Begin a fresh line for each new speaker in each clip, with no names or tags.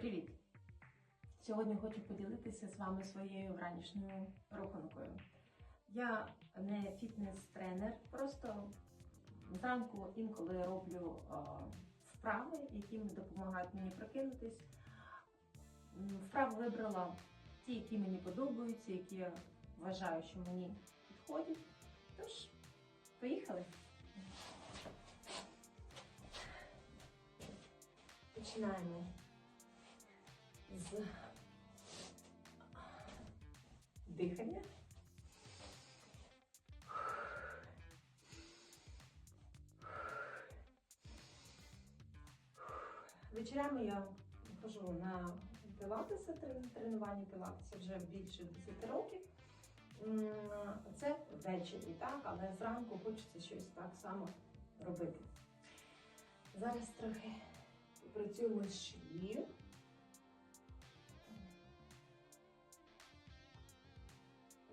Привіт! Сьогодні хочу поділитися з вами своєю вранішньою руханкою. Я не фітнес-тренер, просто зранку інколи роблю е, вправи, які допомагають мені прокинутись. М, Вправи вибрала ті, які мені подобаються, які я вважаю, що мені підходять. Тож, поїхали! Починаємо з дихання. Вечорами я хожу на пілатеси, трен- тренування пілатеса вже більше 10 років. Це ввечері, так, але зранку хочеться щось так само робити. Зараз трохи працюємо з шиєю.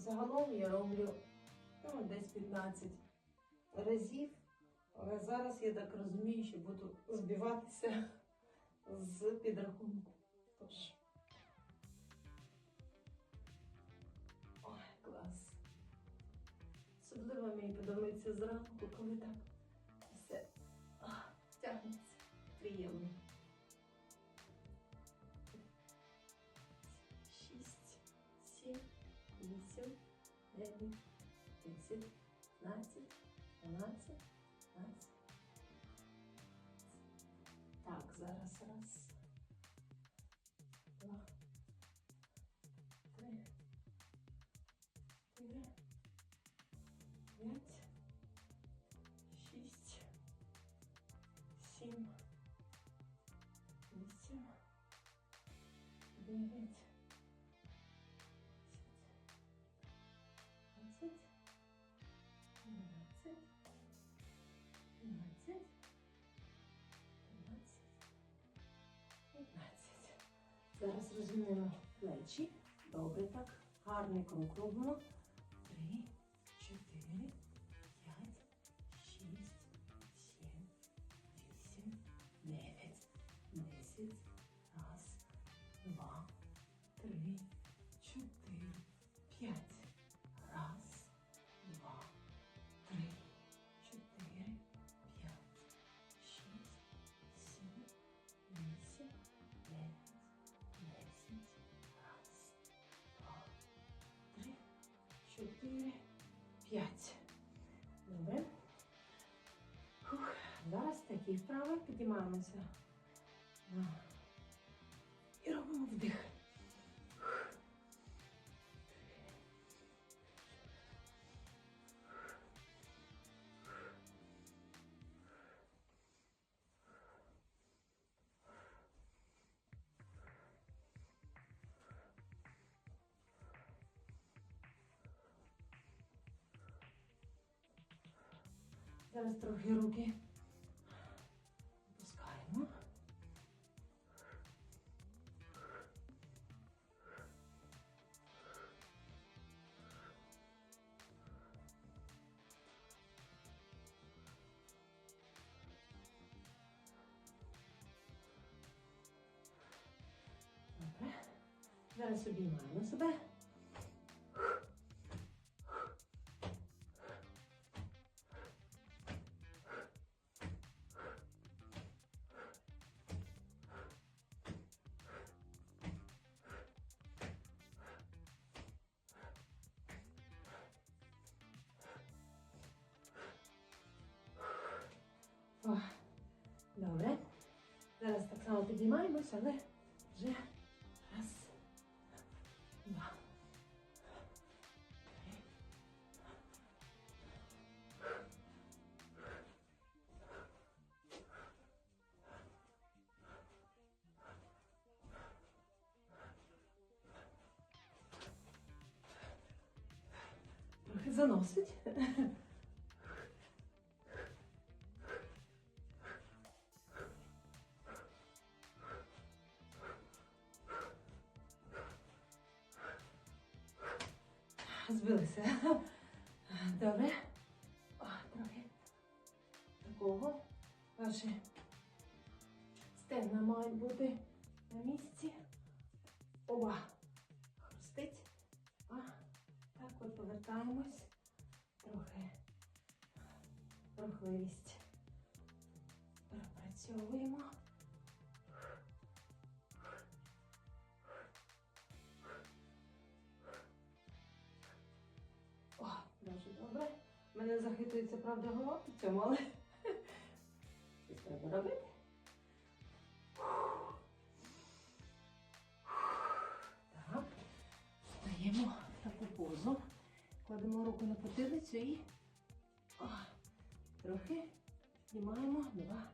Загалом я роблю ну, десь 15 разів, але зараз я так розумію, що буду збиватися з підрахунку. Тож. Ой, клас. Особливо мені подобається зранку, коли так все тягнеться. Приємно. Сім. Вісім. Дев'ять. Десять. Дванадцять. Тринадцять. Тринадцять. П'ятнадцять. Зараз розмінуємо плечі. Добре так. Гарний крок робимо. Чотири, п'ять. Добре. Фух. Зараз такі вправи підіймаємося. Зараз трохи руки опускаємо. Добре. Зараз обіймаємо себе. Само підіймаємося, але вже раз, два. Трохи заносить. Збилися. Добре. О, трохи такого. Ваші стегна мають бути на місці. Оба. Хрустить. А, так от повертаємось. Трохи рухливість. Пропрацьовуємо. Мене захитується, правда, голова під цьому, але щось треба робити. Так, стаємо в таку позу. Кладемо руку на потилицю і трохи знімаємо Два,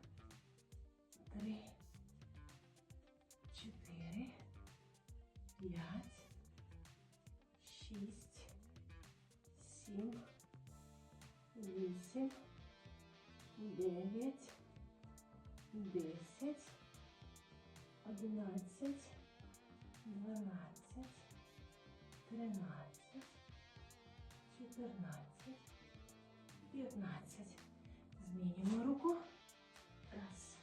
14, 15. Змінюємо руку. Раз.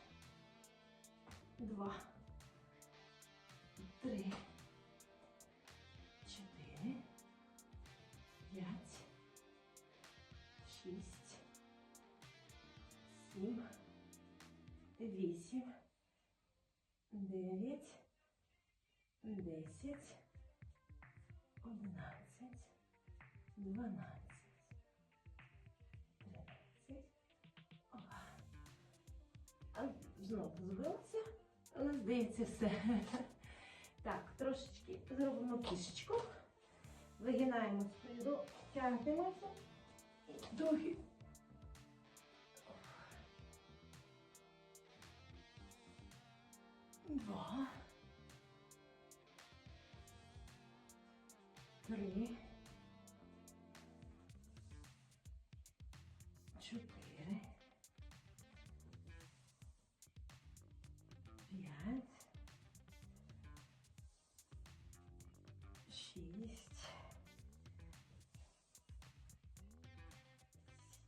Два. Три. Чотири. П'ять. Шість. Сім. Вісім. Дев'ять. Десять. Одинадцять дванадцять, тринадцять. Знову збилася, але здається все. Так, трошечки зробимо кішечку. Вигинаємо спину, тягнемося. І другий. Два. Три. Чотири. П'ять. Шість.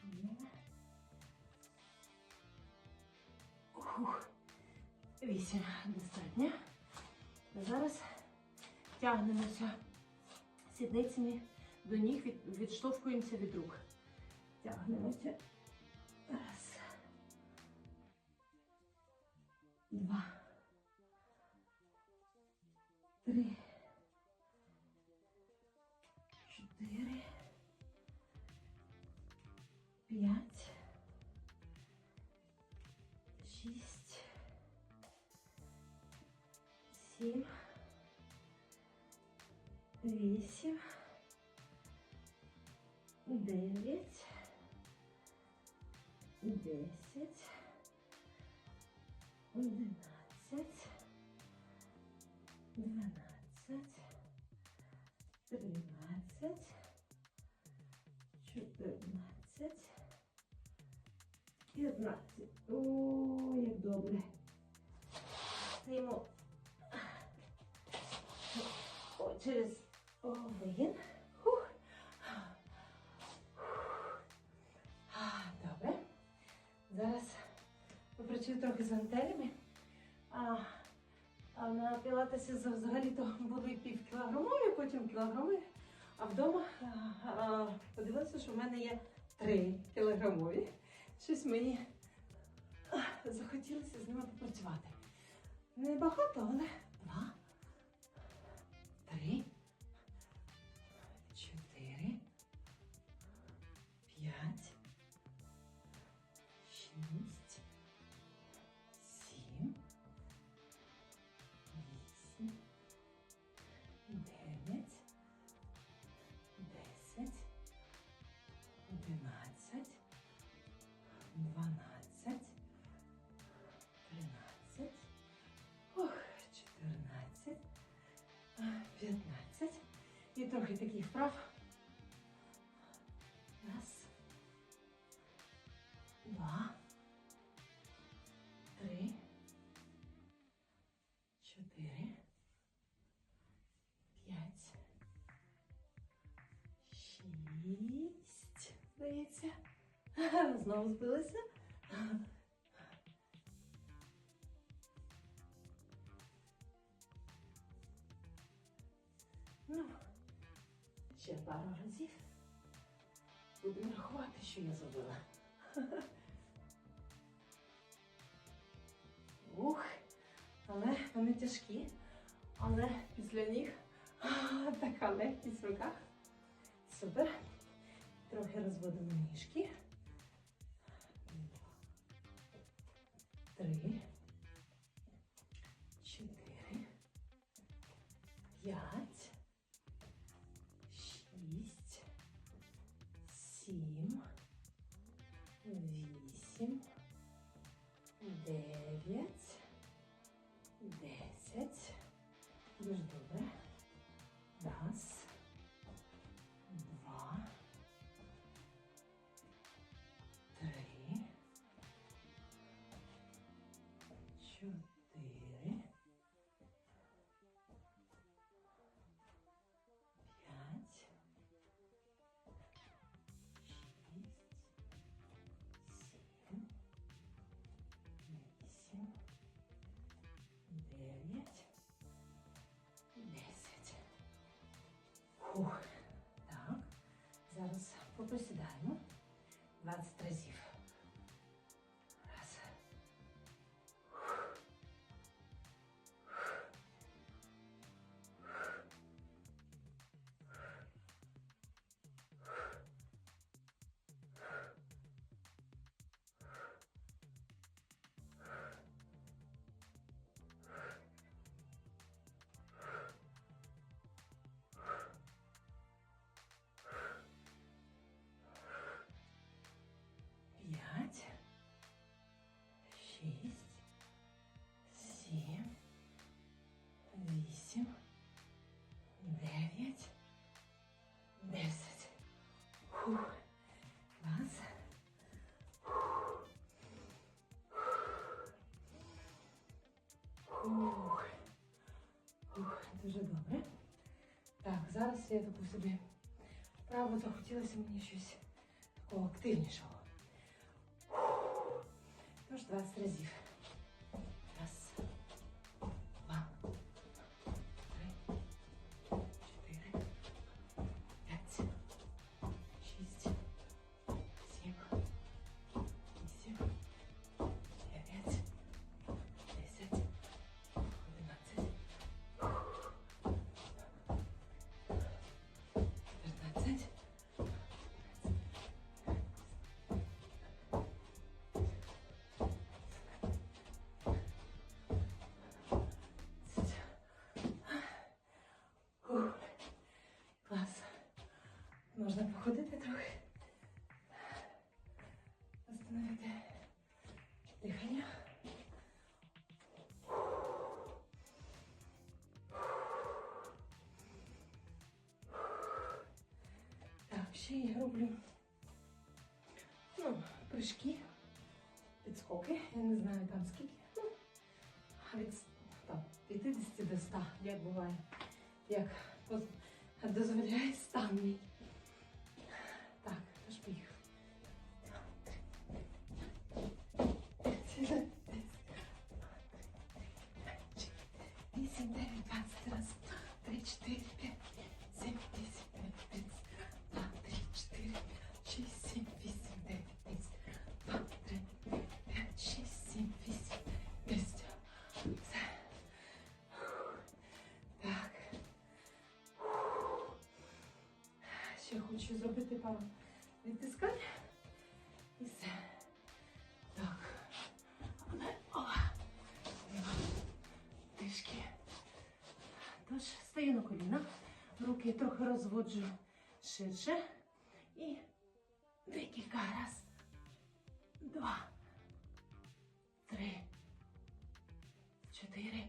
Сім. Вісім. Достатньо. Зараз тягнемося сідницями до ніг, від- відштовхуємося від рук. Тягнемося. Раз. Два. Три. Чотири. П'ять. Шість. Сім. Вісім. Дев'ять. Десять. Одинадцять. Дванадцять. Тринадцять. Чотирнадцять. П'ятнадцять. О, як добре. Стоїмо. Через о, Зараз попрацюю трохи з гантелями. А, а на пілатесі взагалі-то були півкілограмові, потім кілограми. А вдома а, подивилася, що в мене є три кілограмові. Щось мені захотілося з ними попрацювати. Не багато, але два, трохи таких вправ. Раз, два, три, чотири, п'ять, шість. Здається. Знову збилися. Ще пару разів. Будемо рахувати, що я зробила. Ух, але вони тяжкі. Але після них така легкість в руках. Супер. Трохи розводимо ніжки. Три. Чотири. П'ять. Шість. Сім. Вісім. Дев'ять. Десять. Фух. Так. Зараз поприсідаємо. 20 разів. Зараз я таку собі вправо захотілося мені щось такого активнішого. Тож 20 разів. Можна походити трохи. Остановити дихання. Так, ще я роблю ну, прыжки, підскоки. Я не знаю там скільки. Ну, від там, 50 до 100, як буває, як дозволяє стан мій. Хочу зробити пару відтискань. І все. Так. Але, о, трішки. Тож, стою на колінах, руки трохи розводжу ширше. І декілька раз. Два. Три. Чотири.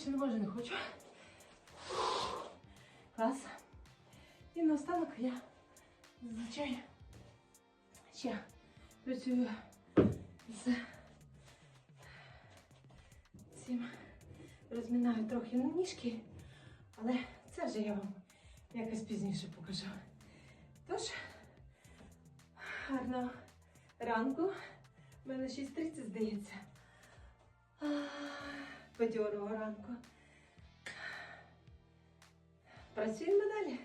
Більше не можу, не хочу. Клас. І наостанок я зазвичай ще працюю з цим. Розминаю трохи на ніжки, але це вже я вам якось пізніше покажу. Тож, гарного ранку, У мене 6.30, здається. Бадьорого ранку. Працюємо далі.